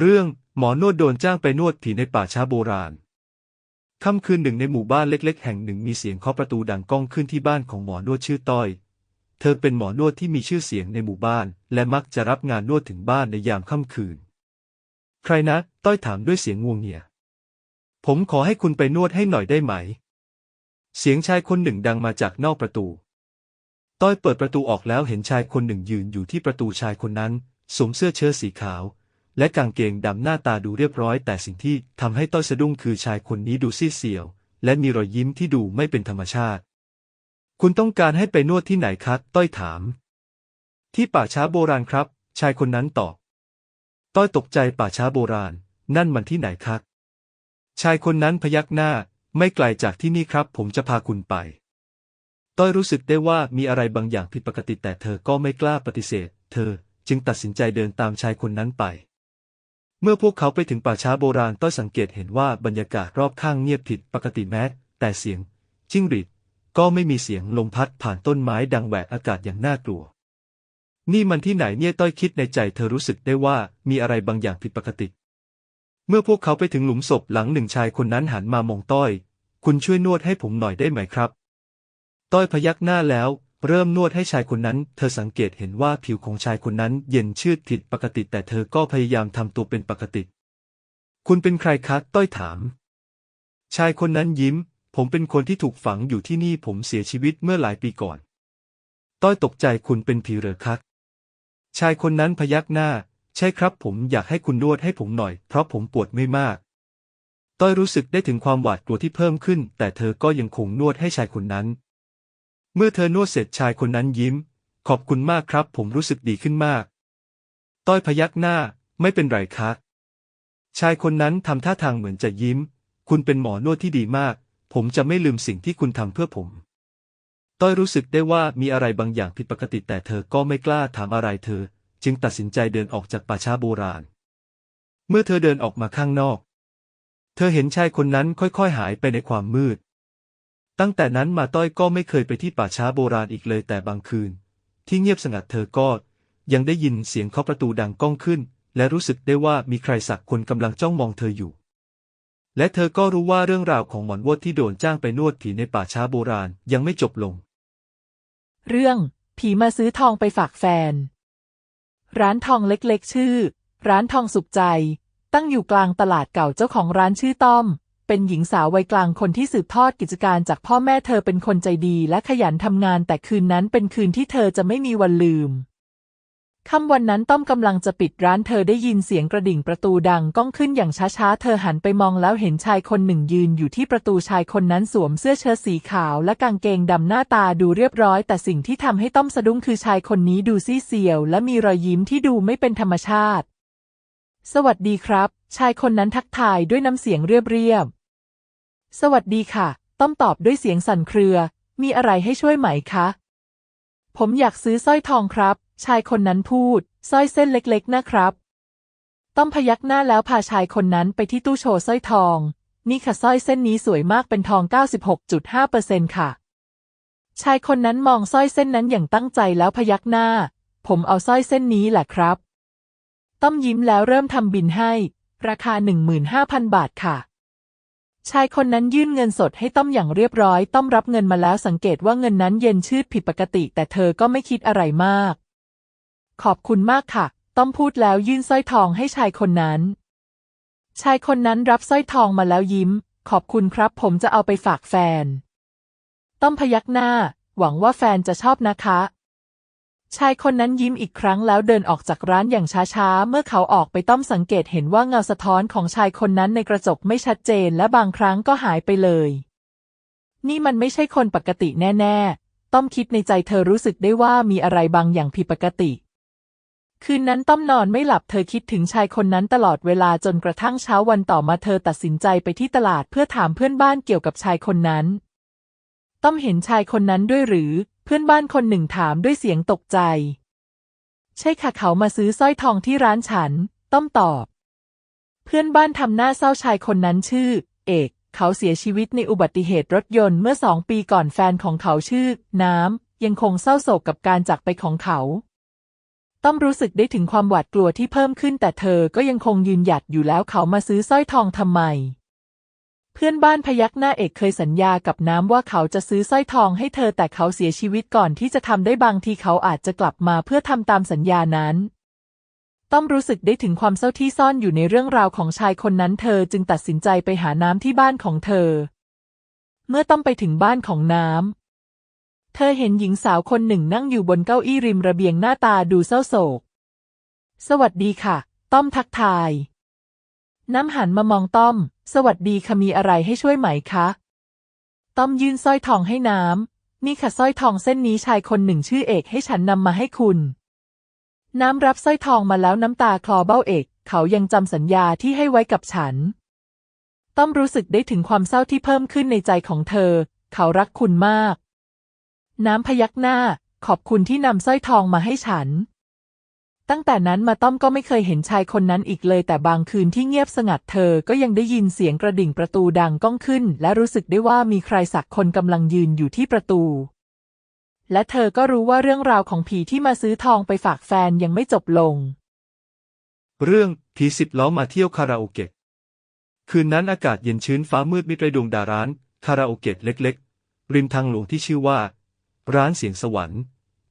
เรื่องหมอนวดโดนจ้างไปนวดผีในป่าช้าโบราณ ค่ำคืนหนึ่งในหมู่บ้านเล็ก ๆ แห่งหนึ่งมีเสียงเคาะประตูดังก้องขึ้นที่บ้านของหมอนวดชื่อต้อย เธอเป็นหมอนวดที่มีชื่อเสียงในหมู่บ้าน และมักจะรับงานนวดถึงบ้านในยามค่ำคืน ใครนะ ต้อยถามด้วยเสียงงวงเงีย ผมขอให้คุณไปนวดให้หน่อยได้ไหม เสียงชายคนหนึ่งดังมาจากนอกประตู ต้อยเปิดประตูออกแล้วเห็นชายคนหนึ่งยืนอยู่ที่ประตูชายคนนั้นสวมเสื้อเชิ้ตสีขาว และกางเกงดำหน้าตาดูเรียบร้อยแต่สิ่งที่ทำให้ต้อยสะดุ้งคือชายคนนี้ดูซีเซียว และมีรอยยิ้มที่ดูไม่เป็นธรรมชาติ คุณต้องการให้ไปนวดที่ไหนครับต้อยถาม ที่ป่าช้าโบราณครับ ชายคนนั้นตอบ ต้อยตกใจป่าช้าโบราณ นั่นมันที่ไหนครับ ชายคนนั้นพยักหน้า ไม่ไกลจากที่นี่ครับ ผมจะพาคุณไป ต้อยรู้สึกได้ว่ามีอะไรบางอย่างผิดปกติแต่เธอก็ไม่กล้าปฏิเสธ เธอจึงตัดสินใจเดินตามชายคนนั้นไป เมื่อพวกเขาไปถึงป่าช้าโบราณต้อยสังเกตเห็นว่าบรรยากาศรอบข้างเงียบผิดปกติแม้ แต่เสียง จิ้งหรีดก็ไม่มีเสียงลมพัดผ่านต้นไม้ดังแหวกอากาศอย่างน่ากลัว นี่มันที่ไหนเนี่ยต้อยคิดในใจเธอรู้สึกได้ว่ามีอะไรบางอย่างผิดปกติ เมื่อพวกเขาไปถึงหลุมศพหลังหนึ่งชายคนนั้นหันมามองต้อย คุณช่วยนวดให้ผมหน่อยได้ไหมครับ ต้อยพยักหน้าแล้ว เริ่มนวดให้ชายคนนั้น เธอสังเกตเห็นว่าผิวของชายคนนั้นเย็นชืดผิดปกติแต่เธอก็พยายามทำตัวเป็นปกติ คุณเป็นใครคะ ต้อยถาม ชายคนนั้นยิ้ม ผมเป็นคนที่ถูกฝังอยู่ที่นี่ผมเสียชีวิตเมื่อหลายปีก่อน ต้อยตกใจคุณเป็นผีเหรอครับชายคนนั้นพยักหน้า ใช่ครับผมอยากให้คุณนวดให้ผมหน่อย เพราะผมปวดไม่มาก ต้อยรู้สึกได้ถึงความหวาดกลัวที่เพิ่มขึ้น แต่เธอก็ยังคงนวดให้ชายคนนั้น เมื่อเธอนวดเสร็จชายคนนั้นยิ้ม ขอบคุณมากครับ ผมรู้สึกดีขึ้นมาก ต้อยพยักหน้า ไม่เป็นไรครับชายคนนั้นทำท่าทางเหมือนจะยิ้ม คุณเป็นหมอนวดที่ดีมาก ผมจะไม่ลืมสิ่งที่คุณทำเพื่อผม ต้อยรู้สึกได้ว่ามีอะไรบางอย่างผิดปกติแต่เธอก็ไม่กล้าถามอะไรเธอ จึงตัดสินใจเดินออกจากป่าช้าโบราณ เมื่อเธอเดินออกมาข้างนอก เธอเห็นชายคนนั้นค่อยๆหายไปในความมืด ตั้งแต่นั้นมาต้อยก็ไม่เคยไปที่ป่าช้าโบราณอีกเลยแต่บางคืน ที่เงียบสงัดเธอก็ยังได้ยินเสียงเคาะประตูดังก้องขึ้น และรู้สึกได้ว่ามีใครสักคนกำลังจ้องมองเธออยู่ และเธอก็รู้ว่าเรื่องราวของหมอนวดที่โดนจ้างไปนวดผีในป่าช้าโบราณยังไม่จบลง เรื่อง ผีมาซื้อทองไปฝากแฟน ร้านทองเล็กๆ ชื่อ ร้านทองสุขใจ ตั้งอยู่กลางตลาดเก่าเจ้าของร้านชื่อต้อม เป็นหญิงสาววัยกลางคนที่สืบทอดกิจการจากพ่อแม่เธอเป็นคนใจดีและขยันทำงานแต่คืนนั้นเป็นคืนที่เธอจะไม่มีวันลืมค่ำวันนั้นต้อมกำลังจะปิดร้านเธอได้ยินเสียงกระดิ่งประตูดังก้องขึ้นอย่างช้าๆ เธอหันไปมองแล้วเห็นชายคนหนึ่งยืนอยู่ที่ประตูชายคนนั้นสวมเสื้อเชิ้ตสีขาวและกางเกงดำหน้าตาดูเรียบร้อย แต่สิ่งที่ทำให้ต้อมสะดุ้งคือชายคนนี้ดูซีเซียว และมีรอยยิ้มที่ดูไม่เป็นธรรมชาติ สวัสดีครับ ชายคนนั้นทักทายด้วยน้ำเสียงเรียบ สวัสดีค่ะ ต้อมตอบด้วยเสียงสั่นเครือ มีอะไรให้ช่วยไหมคะ ผมอยากซื้อสร้อยทองครับ ชายคนนั้นพูด สร้อยเส้นเล็กๆ นะครับ ต้อมพยักหน้าแล้วพาชายคนนั้นไปที่ตู้โชว์สร้อยทอง นี่ค่ะสร้อยเส้นนี้สวยมากเป็นทอง 96.5%ค่ะ ชายคนนั้นมองสร้อยเส้นนั้นอย่างตั้งใจแล้วพยักหน้า ผมเอาสร้อยเส้นนี้แหละครับ ต้อมยิ้มแล้วเริ่มทำบินให้ ราคา 15,000 บาทค่ะ ชายคนนั้นยื่นเงินสดให้ต้อมอย่างเรียบร้อย ต้อมรับเงินมาแล้วสังเกตว่าเงินนั้นเย็นชืดผิดปกติ แต่เธอก็ไม่คิดอะไรมาก ขอบคุณมากค่ะ ต้อมพูดแล้วยื่นสร้อยทองให้ชายคนนั้น ชายคนนั้นรับสร้อยทองมาแล้วยิ้ม ขอบคุณครับ ผมจะเอาไปฝากแฟน ต้อมพยักหน้า หวังว่าแฟนจะชอบนะคะ ชายคนนั้นยิ้มอีกครั้งแล้วเดินออกจากร้านอย่างช้าๆ เมื่อเขาออกไปต้อมสังเกตเห็นว่าเงาสะท้อนของชายคนนั้นในกระจกไม่ชัดเจนและบางครั้งก็หายไปเลย นี่มันไม่ใช่คนปกติแน่ๆ ต้อมคิดในใจเธอรู้สึกได้ว่ามีอะไรบางอย่างผิดปกติ คืนนั้นต้อมนอนไม่หลับเธอคิดถึงชายคนนั้นตลอดเวลาจนกระทั่งเช้าวันต่อมาเธอตัดสินใจไปที่ตลาดเพื่อถามเพื่อนบ้านเกี่ยวกับชายคนนั้น ต้อมเห็นชายคนนั้นด้วยหรือ เพื่อนบ้านคนหนึ่งถามด้วยเสียงตกใจ ใช่ค่ะเขามาซื้อสร้อยทองที่ร้านฉัน ต้อมตอบ เพื่อนบ้านทำหน้าเศร้าชายคนนั้นชื่อ เอก เขาเสียชีวิตในอุบัติเหตุรถยนต์เมื่อสองปีก่อนแฟนของเขาชื่อ น้ำ ยังคงเศร้าโศกกับการจากไปของเขา ต้อมรู้สึกได้ถึงความหวาดกลัวที่เพิ่มขึ้นแต่เธอก็ยังคงยืนหยัดอยู่แล้วเขามาซื้อสร้อยทองทำไม เพื่อนบ้านพยักหน้าเอกเคยสัญญากับน้ำว่าเขาจะซื้อสร้อยทองให้เธอแต่เขาเสียชีวิตก่อนที่จะทำได้บางทีเขาอาจจะกลับมาเพื่อทำตามสัญญานั้น ต้อมรู้สึกได้ถึงความเศร้าที่ซ่อนอยู่ในเรื่องราวของชายคนนั้นเธอจึงตัดสินใจไปหาน้ำที่บ้านของเธอ เมื่อต้อมไปถึงบ้านของน้ำ เธอเห็นหญิงสาวคนหนึ่งนั่งอยู่บนเก้าอี้ริมระเบียงหน้าตาดูเศร้าโศก สวัสดีค่ะ ต้อมทักทาย น้ำหันมามองต้อม สวัสดีค่ะมีอะไรให้ช่วยไหมคะ ต้อมยื่นสร้อยทองให้น้ำ นี่ค่ะสร้อยทองเส้นนี้ชายคนหนึ่งชื่อเอกให้ฉันนำมาให้คุณ น้ำรับสร้อยทองมาแล้วน้ำตาคลอเบ้าเอก เขายังจำสัญญาที่ให้ไว้กับฉัน ต้อมรู้สึกได้ถึงความเศร้าที่เพิ่มขึ้นในใจของเธอ เขารักคุณมาก น้ำพยักหน้า ขอบคุณที่นำสร้อยทองมาให้ฉัน ตั้งแต่นั้นมาต้อมก็ไม่เคยเห็นชายคนนั้นอีกเลย แต่บางคืนที่เงียบสงัดเธอก็ยังได้ยินเสียงกระดิ่งประตูดังก้องขึ้น และรู้สึกได้ว่ามีใครสักคนกำลังยืนอยู่ที่ประตู และเธอก็รู้ว่าเรื่องราวของผีที่มาซื้อทองไปฝากแฟนยังไม่จบลง เรื่องผีสิบล้อมาเที่ยวคาราโอเกะคืนนั้นอากาศเย็นชื้นฟ้ามืดมิดไรดวงดาร้าน คาราโอเกะเล็ก ๆ ริมทางหลวงที่ชื่อว่า ร้านเสียงสวรรค์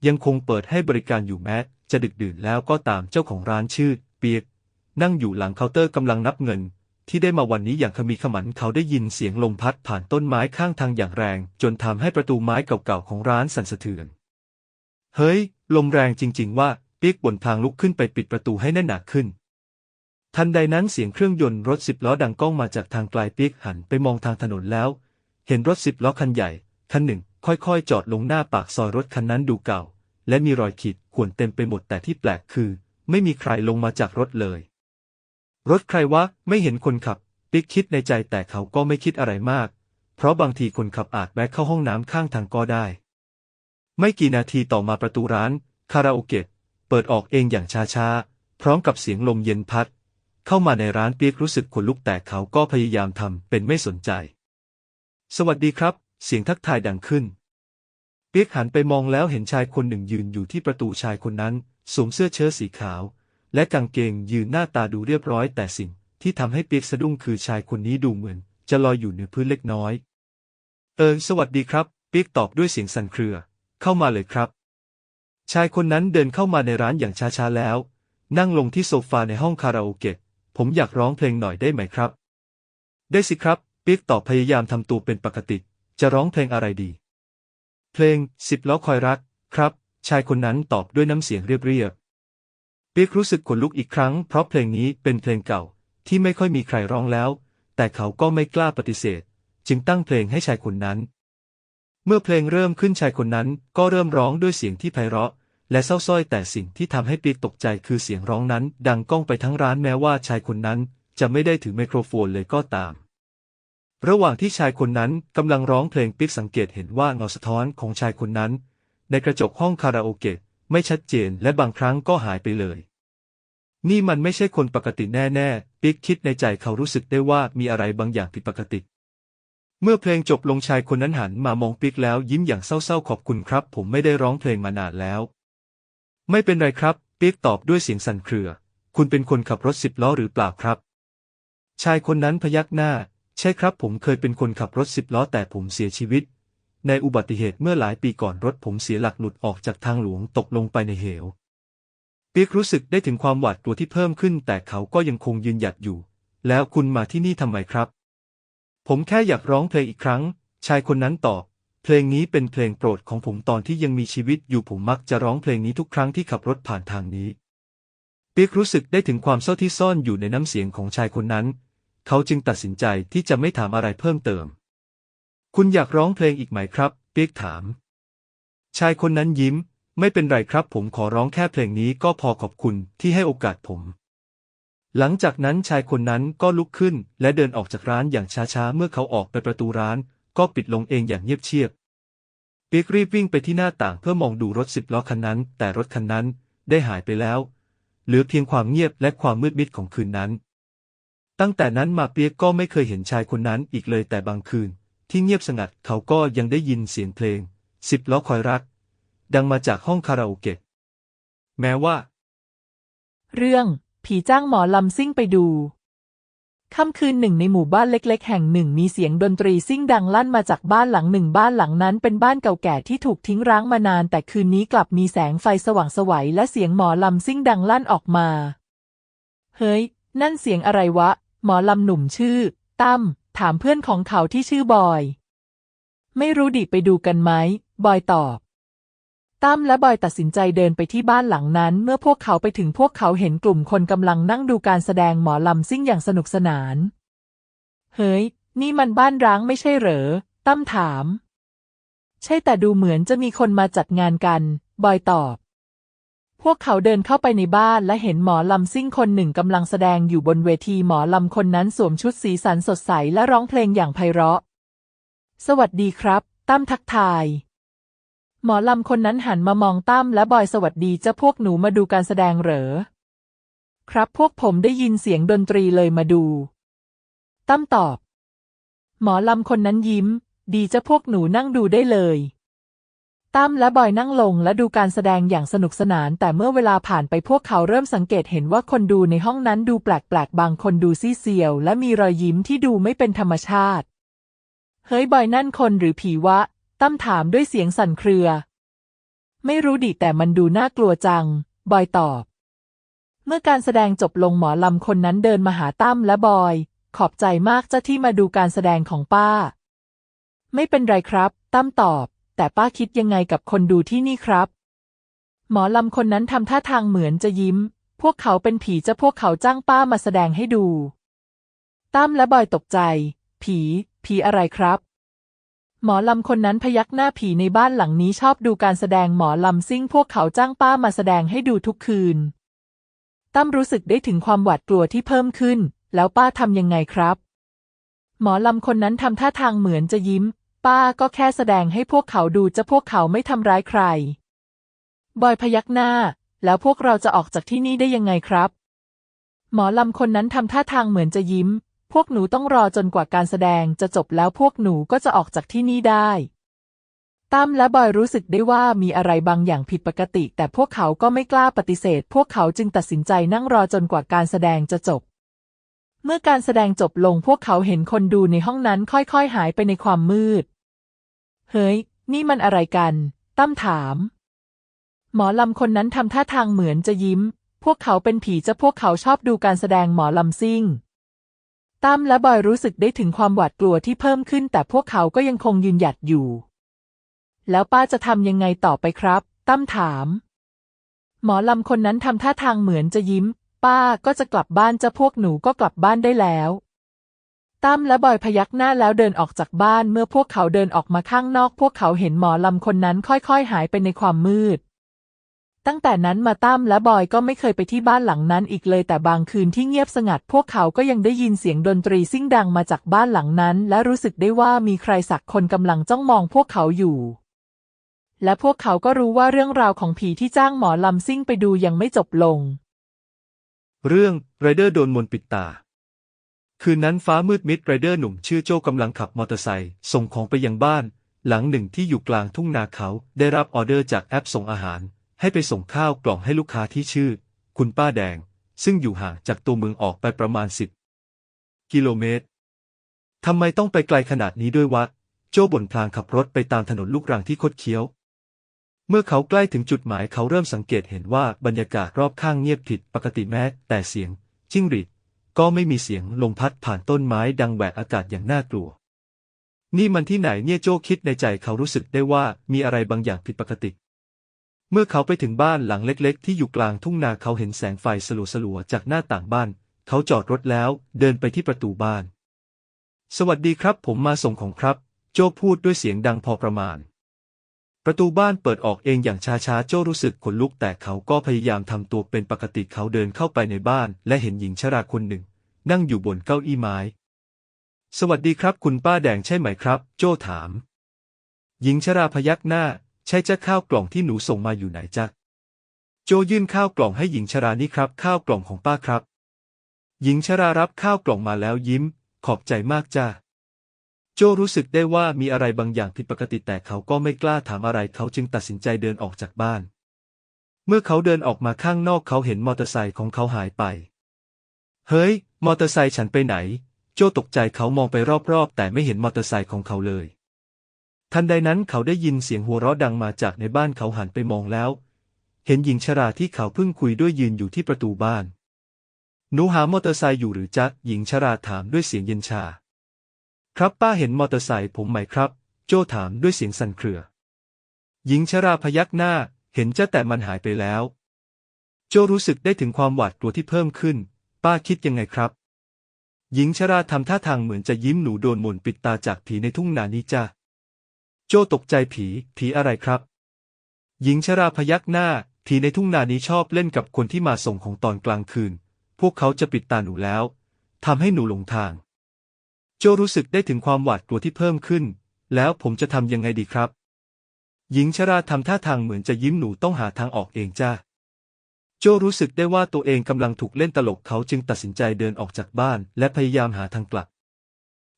ยังคงเปิดให้บริการอยู่แม้ จะดึกดื่นแล้วก็ตามเจ้าของร้านชื่อ เปียก นั่งอยู่หลังเคาน์เตอร์กำลังนับเงิน ที่ได้มาวันนี้อย่างขมีขมันเขาได้ยินเสียงลมพัดผ่านต้นไม้ข้างทางอย่างแรง จนทำให้ประตูไม้เก่าๆของร้านสั่นสะเทือน เฮ้ย ลมแรงจริง ๆ ว่าเปียกบนทางลุกขึ้นไปปิดประตูให้แน่นหนาขึ้นทันใดนั้นเสียงเครื่องยนต์รถสิบล้อดังก้องมาจากทางไกลเปียกหันไปมองทางถนนแล้ว เห็นรถสิบล้อคันใหญ่ คันหนึ่ง ค่อยๆ จอดลงหน้าปากซอยรถคันนั้นดูเก่า และมีรอยขีดข่วนเต็มไปหมดแต่ที่แปลกคือ ไม่มีใครลงมาจากรถเลย รถใครวะไม่เห็นคนขับ ปิ๊กคิดในใจแต่เขาก็ไม่คิดอะไรมาก เพราะบางทีคนขับอาจแวะเข้าห้องน้ำข้างทางก็ได้ ไม่กี่นาทีต่อมาประตูร้าน คาราโอเกะเปิดออกเองอย่างช้าๆ พร้อมกับเสียงลมเย็นพัด เข้ามาในร้านเปียกรู้สึกขนลุกแต่เขาก็พยายามทำเป็นไม่สนใจ สวัสดีครับ เสียงทักทายดังขึ้น เปียกหันไปมองแล้วเห็นชายคนหนึ่งยืนอยู่ที่ประตูชายคนนั้นสวมเสื้อเชิ้ตสีขาว และกางเกงยืนหน้าตาดูเรียบร้อย แต่สิ่งที่ทำให้เปียกสะดุ้งคือชายคนนี้ดูเหมือน จะลอยอยู่เหนือพื้นเล็กน้อย เออสวัสดีครับ เปียกตอบด้วยเสียงสั่นเครือ เข้ามาเลยครับ ชายคนนั้นเดินเข้ามาในร้านอย่างช้าๆแล้ว นั่งลงที่โซฟาในห้องคาราโอเกะผมอยากร้องเพลงหน่อยได้ไหมครับ ได้สิครับ เปียกตอบพยายามทำตัวเป็นปกติ จะร้องเพลงอะไรดี เพลงสิบล้อคอยรัก ครับ ชายคนนั้นตอบด้วยน้ำเสียงเรียบๆเปียกรู้สึกขนลุกอีกครั้งเพราะเพลงนี้เป็นเพลงเก่าที่ไม่ค่อยมีใครร้องแล้ว แต่เขาก็ไม่กล้าปฏิเสธ จึงตั้งเพลงให้ชายคนนั้น เมื่อเพลงเริ่มขึ้นชายคนนั้นก็เริ่มร้องด้วยเสียงที่ไพเราะ และเศร้าส้อยแต่สิ่งที่ทำให้เปียกตกใจคือเสียงร้องนั้น ดังก้องไปทั้งร้านแม้ว่าชายคนนั้นจะไม่ได้ถือไมโครโฟนเลยก็ตาม ระหว่างที่ชายคนนั้นกำลังร้องเพลงปิ๊กสังเกตเห็นว่าเงาสะท้อนของชายคนนั้น ในกระจกห้องคาราโอเกะไม่ชัดเจนและบางครั้งก็หายไปเลย นี่มันไม่ใช่คนปกติแน่ๆ ปิ๊กคิดในใจเขารู้สึกได้ว่ามีอะไรบางอย่างผิดปกติ เมื่อเพลงจบลงชายคนนั้นหันมามองปิ๊กแล้วยิ้มอย่างเศร้าๆขอบคุณครับ ผมไม่ได้ร้องเพลงมานานแล้ว ไม่เป็นไรครับ ปิ๊กตอบด้วยเสียงสั่นเครือ คุณเป็นคนขับรถสิบล้อหรือเปล่าครับ ชายคนนั้นพยักหน้า ใช่ครับผมเคยเป็นคนขับรถสิบล้อแต่ผมเสียชีวิต ในอุบัติเหตุเมื่อหลายปีก่อนรถผมเสียหลักหลุดออกจากทางหลวงตกลงไปในเหวเปียกรู้สึกได้ถึงความหวาดกลัวที่เพิ่มขึ้น แต่เขาก็ยังคงยืนหยัดอยู่ แล้วคุณมาที่นี่ทำไมครับ ผมแค่อยากร้องเพลงอีกครั้ง ชายคนนั้นตอบ เพลงนี้เป็นเพลงโปรดของผมตอนที่ยังมีชีวิตอยู่ผมมักจะร้องเพลงนี้ทุกครั้งที่ขับรถผ่านทางนี้เปียกรู้สึกได้ถึงความเศร้าที่ซ่อนอยู่ในน้ำเสียงของชายคนนั้น เขาจึงตัดสินใจที่จะไม่ถามอะไรเพิ่มเติม คุณอยากร้องเพลงอีกไหมครับ เปียกถาม ชายคนนั้นยิ้ม ไม่เป็นไรครับ ผมขอร้องแค่เพลงนี้ก็พอขอบคุณที่ให้โอกาสผม หลังจากนั้นชายคนนั้นก็ลุกขึ้นและเดินออกจากร้านอย่างช้าๆ เมื่อเขาออกไปประตูร้าน ก็ปิดลงเองอย่างเงียบเชียบเปียกรีบวิ่งไปที่หน้าต่างเพื่อมองดูรถสิบล้อคันนั้น แต่รถคันนั้นได้หายไปแล้ว เหลือเพียงความเงียบและความมืดมิดของคืนนั้น ตั้งแต่นั้นมาเปียกก็ไม่เคยเห็นชายคนนั้นอีกเลยแต่บางคืน ที่เงียบสงัดเขาก็ยังได้ยินเสียงเพลง สิบล้อคอยรัก ดังมาจากห้องคาราโอเกะแม้ว่า เรื่องผีจ้างหมอลำซิ่งไปดูค่ำคืนหนึ่งในหมู่บ้านเล็ก ๆ แห่งหนึ่งมีเสียงดนตรีซิ่งดังลั่นมาจากบ้านหลังหนึ่งบ้านหลังนั้นเป็นบ้านเก่าแก่ที่ถูกทิ้งร้างมานาน แต่คืนนี้กลับมีแสงไฟสว่างไสวัยและเสียงหมอลำซิ่งดังลั่นออกมา เฮ้ย นั่นเสียงอะไรวะ หมอลำหนุ่มชื่อ ตั้ม ถามเพื่อนของเขาที่ชื่อบอย ไม่รู้ดิไปดูกันไหม บอยตอบ ตั้มและบอยตัดสินใจเดินไปที่บ้านหลังนั้น เมื่อพวกเขาไปถึงพวกเขาเห็นกลุ่มคนกำลังนั่งดูการแสดงหมอลำซิ่งอย่างสนุกสนาน เฮ้ย นี่มันบ้านร้างไม่ใช่เหรอ ตั้มถาม ใช่แต่ดูเหมือนจะมีคนมาจัดงานกัน บอยตอบ พวกเขาเดินเข้าไปในบ้านและเห็นหมอลำซิ่งคนหนึ่งกำลังแสดงอยู่บนเวทีหมอลำคนนั้นสวมชุดสีสันสดใสและร้องเพลงอย่างไพเราะ สวัสดีครับ ตั้มทักทาย หมอลำคนนั้นหันมามองตั้มและบอยสวัสดีเจ้าพวกหนูมาดูการแสดงเหรอ ครับพวกผมได้ยินเสียงดนตรีเลยมาดู ตั้มตอบ หมอลำคนนั้นยิ้ม ดีเจ้าพวกหนูนั่งดูได้เลย ตั้มและบอยนั่งลงและดูการแสดงอย่างสนุกสนาน แต่เมื่อเวลาผ่านไปพวกเขาเริ่มสังเกตเห็นว่าคนดูในห้องนั้นดูแปลกๆ บางคนดูซีเซียว และมีรอยยิ้มที่ดูไม่เป็นธรรมชาติ เฮ้ยบอยนั่นคนหรือผีวะ ตั้มถามด้วยเสียงสั่นเครือ ไม่รู้ดิแต่มันดูน่ากลัวจัง บอยตอบ เมื่อการแสดงจบลงหมอลำคนนั้นเดินมาหาตั้มและบอย ขอบใจมากจ้าที่มาดูการแสดงของป้า ไม่เป็นไรครับ ตั้มตอบ แต่ป้าคิดยังไงกับคนดูที่นี่ครับ หมอลำคนนั้นทำท่าทางเหมือนจะยิ้ม พวกเขาเป็นผีจะพวกเขาจ้างป้ามาแสดงให้ดู ตั้มและบอยตกใจ ผี ผีอะไรครับ หมอลำคนนั้นพยักหน้าผีในบ้านหลังนี้ชอบดูการแสดงหมอลำซิ่งพวกเขาจ้างป้ามาแสดงให้ดูทุกคืน ตั้มรู้สึกได้ถึงความหวาดกลัวที่เพิ่มขึ้น แล้วป้าทำยังไงครับ หมอลำคนนั้นทำท่าทางเหมือนจะยิ้ม ป้าก็แค่แสดงให้พวกเขาดูจะพวกเขาไม่ทำร้ายใคร บอยพยักหน้า แล้วพวกเราจะออกจากที่นี่ได้ยังไงครับ หมอลำคนนั้นทำท่าทางเหมือนจะยิ้ม พวกหนูต้องรอจนกว่าการแสดงจะจบแล้วพวกหนูก็จะออกจากที่นี่ได้ตั้มและบอยรู้สึกได้ว่ามีอะไรบางอย่างผิดปกติ แต่พวกเขาก็ไม่กล้าปฏิเสธ พวกเขาจึงตัดสินใจนั่งรอจนกว่าการแสดงจะจบ เมื่อการแสดงจบลงพวกเขาเห็นคนดูในห้องนั้นค่อยๆ หายไปในความมืด เฮ้ย นี่มันอะไรกัน ตั้มถาม หมอลำคนนั้นทำท่าทางเหมือนจะยิ้ม พวกเขาเป็นผีจะพวกเขาชอบดูการแสดงหมอลำซิ่ง ตั้มและบอยรู้สึกได้ถึงความหวาดกลัวที่เพิ่มขึ้น แต่พวกเขาก็ยังคงยืนหยัดอยู่ แล้วป้าจะทำยังไงต่อไปครับ ตั้มถาม หมอลำคนนั้นทำท่าทางเหมือนจะยิ้ม ป้าก็จะกลับบ้านจะพวกหนูก็กลับบ้านได้แล้ว ตั้มและบอยพยักหน้าแล้วเดินออกจากบ้านเมื่อพวกเขาเดินออกมาข้างนอก พวกเขาเห็นหมอลำคนนั้นค่อยๆ หายไปในความมืด ตั้งแต่นั้นมาตั้มและบอยก็ไม่เคยไปที่บ้านหลังนั้นอีกเลยแต่บางคืนที่เงียบสงัด พวกเขาก็ยังได้ยินเสียงดนตรีซิ่งดังมาจากบ้านหลังนั้น และรู้สึกได้ว่ามีใครสักคนกำลังจ้องมองพวกเขาอยู่ และพวกเขาก็รู้ว่าเรื่องราวของผีที่จ้างหมอลำซิ่งไปดูยังไม่จบลง เรื่องไรเดอร์โดนมนต์ปิดตา คืนนั้นฟ้ามืดมิดไรเดอร์หนุ่มชื่อโจกำลังขับมอเตอร์ไซค์ส่งของไปยังบ้าน หลังหนึ่งที่อยู่กลางทุ่งนาเขาได้รับออเดอร์จากแอปส่งอาหาร ให้ไปส่งข้าวกล่องให้ลูกค้าที่ชื่อ คุณป้าแดง ซึ่งอยู่ห่างจากตัวเมืองออกไปประมาณสิบกิโลเมตรทำไมต้องไปไกลขนาดนี้ด้วยวะโจบ่นพลางขับรถไปตามถนนลูกรังที่คดเคี้ยว เมื่อเขาใกล้ถึงจุดหมายเขาเริ่มสังเกตเห็นว่าบรรยากาศรอบข้างเงียบผิดปกติแม้ แต่เสียงจิ้งหรีด ก็ไม่มีเสียงลมพัดผ่านต้นไม้ดังแหวกอากาศอย่างน่ากลัว นี่มันที่ไหนเนี่ยโจ้คิดในใจเขารู้สึกได้ว่ามีอะไรบางอย่างผิดปกติ เมื่อเขาไปถึงบ้านหลังเล็กๆ ที่อยู่กลางทุ่งนาเขาเห็นแสงไฟสลัวๆจากหน้าต่างบ้าน เขาจอดรถแล้วเดินไปที่ประตูบ้าน สวัสดีครับ ผมมาส่งของครับ โจ้พูดด้วยเสียงดังพอประมาณ ประตูบ้านเปิดออกเองอย่างช้าๆ โจ้รู้สึกขนลุกแต่เขาก็พยายามทำตัวเป็นปกติเขาเดินเข้าไปในบ้าน และเห็นหญิงชราคนหนึ่ง นั่งอยู่บนเก้าอี้ไม้ สวัสดีครับคุณป้าแดงใช่ไหมครับ โจ้ถาม หญิงชราพยักหน้า ใช่จ้าข้าวกล่องที่หนูส่งมาอยู่ไหนจ๊ะโจยื่นข้าวกล่องให้หญิงชรานี่ครับ ข้าวกล่องของป้าครับ หญิงชรารับข้าวกล่องมาแล้วยิ้ม ขอบใจมากจ้า โจรู้สึกได้ว่ามีอะไรบางอย่างผิดปกติแต่เขาก็ไม่กล้าถามอะไรเขาจึงตัดสินใจเดินออกจากบ้าน เมื่อเขาเดินออกมาข้างนอกเขาเห็นมอเตอร์ไซค์ของเขาหายไป เฮ้ย มอเตอร์ไซค์ฉันไปไหน โจตกใจเขามองไปรอบๆ แต่ไม่เห็นมอเตอร์ไซค์ของเขาเลย ทันใดนั้นเขาได้ยินเสียงหัวเราะดังมาจากในบ้านเขาหันไปมองแล้ว เห็นหญิงชราที่เขาเพิ่งคุยด้วยยืนอยู่ที่ประตูบ้าน หนูหามอเตอร์ไซค์อยู่หรือจ๊ะหญิงชราถามด้วยเสียงเย็นชา ครับป้าเห็นมอเตอร์ไซค์ผมไหมครับ โจถามด้วยเสียงสั่นเครือ หญิงชราพยักหน้า เห็นจ้ะแต่มันหายไปแล้ว โจรู้สึกได้ถึงความหวาดกลัวที่เพิ่มขึ้น ป้าคิดยังไงครับ หญิงชราทำท่าทางเหมือนจะยิ้มหนูโดนหม่นปิดตาจากผีในทุ่งนานี้จ้ะ โจตกใจผี ผีอะไรครับ หญิงชราพยักหน้า ผีในทุ่งนานี้ชอบเล่นกับคนที่มาส่งของตอนกลางคืน พวกเขาจะปิดตาหนูแล้วทำให้หนูหลงทาง โจรู้สึกได้ถึงความหวาดกลัวที่เพิ่มขึ้น แล้วผมจะทำยังไงดีครับ หญิงชราทำท่าทางเหมือนจะยิ้มหนูต้องหาทางออกเองจ้าโจรู้สึกได้ว่าตัวเองกำลังถูกเล่นตลกเขาจึงตัดสินใจเดินออกจากบ้าน และพยายามหาทางกลับ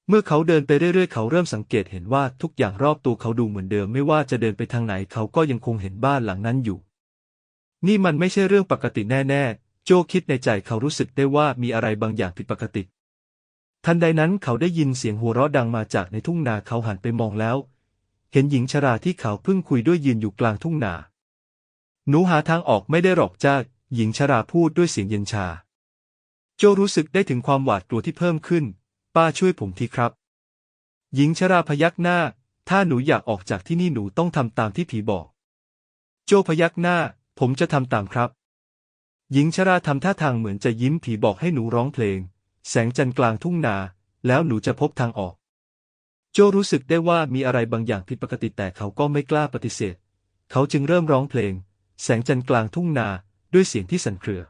เมื่อเขาเดินไปเรื่อยๆ เขาเริ่มสังเกตเห็นว่าทุกอย่างรอบตัวเขาดูเหมือนเดิมไม่ว่าจะเดินไปทางไหนเขาก็ยังคงเห็นบ้านหลังนั้นอยู่ นี่มันไม่ใช่เรื่องปกติแน่ๆ โจคิดในใจเขารู้สึกได้ว่ามีอะไรบางอย่างผิดปกติ ทันใดนั้นเขาได้ยินเสียงหัวเราะดังมาจากในทุ่งนาเขาหันไปมองแล้ว เห็นหญิงชราที่เขาเพิ่งคุยด้วยยืนอยู่กลางทุ่งนา หนูหาทางออกไม่ได้หรอกจ้าหญิงชราพูดด้วยเสียงเย็นชา โจรู้สึกได้ถึงความหวาดกลัวที่เพิ่มขึ้น ป้าช่วยผมทีครับ หญิงชราพยักหน้า ถ้าหนูอยากออกจากที่นี่หนูต้องทำตามที่ผีบอก โจพยักหน้า ผมจะทำตามครับ หญิงชราทำท่าทางเหมือนจะยิ้มผีบอกให้หนูร้องเพลง แสงจันทร์กลางทุ่งนา แล้วหนูจะพบทางออก โจรู้สึกได้ว่ามีอะไรบางอย่างผิดปกติแต่เขาก็ไม่กล้าปฏิเสธ เขาจึงเริ่มร้องเพลง แสงจันทร์กลางทุ่งนาด้วยเสียงที่สั่นเครือ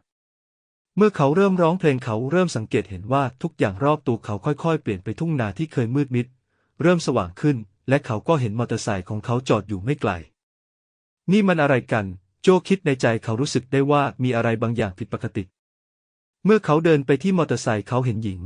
เมื่อเขาเริ่มร้องเพลงเขาเริ่มสังเกตเห็นว่าทุกอย่างรอบตัวเขาค่อยๆ เปลี่ยนไปทุ่งนาที่เคยมืดมิด เริ่มสว่างขึ้น และเขาก็เห็นมอเตอร์ไซค์ของเขาจอดอยู่ไม่ไกล นี่มันอะไรกัน โจคิดในใจเขารู้สึกได้ว่ามีอะไรบางอย่างผิดปกติ เมื่อเขาเดินไปที่มอเตอร์ไซค์เขาเห็นหญิง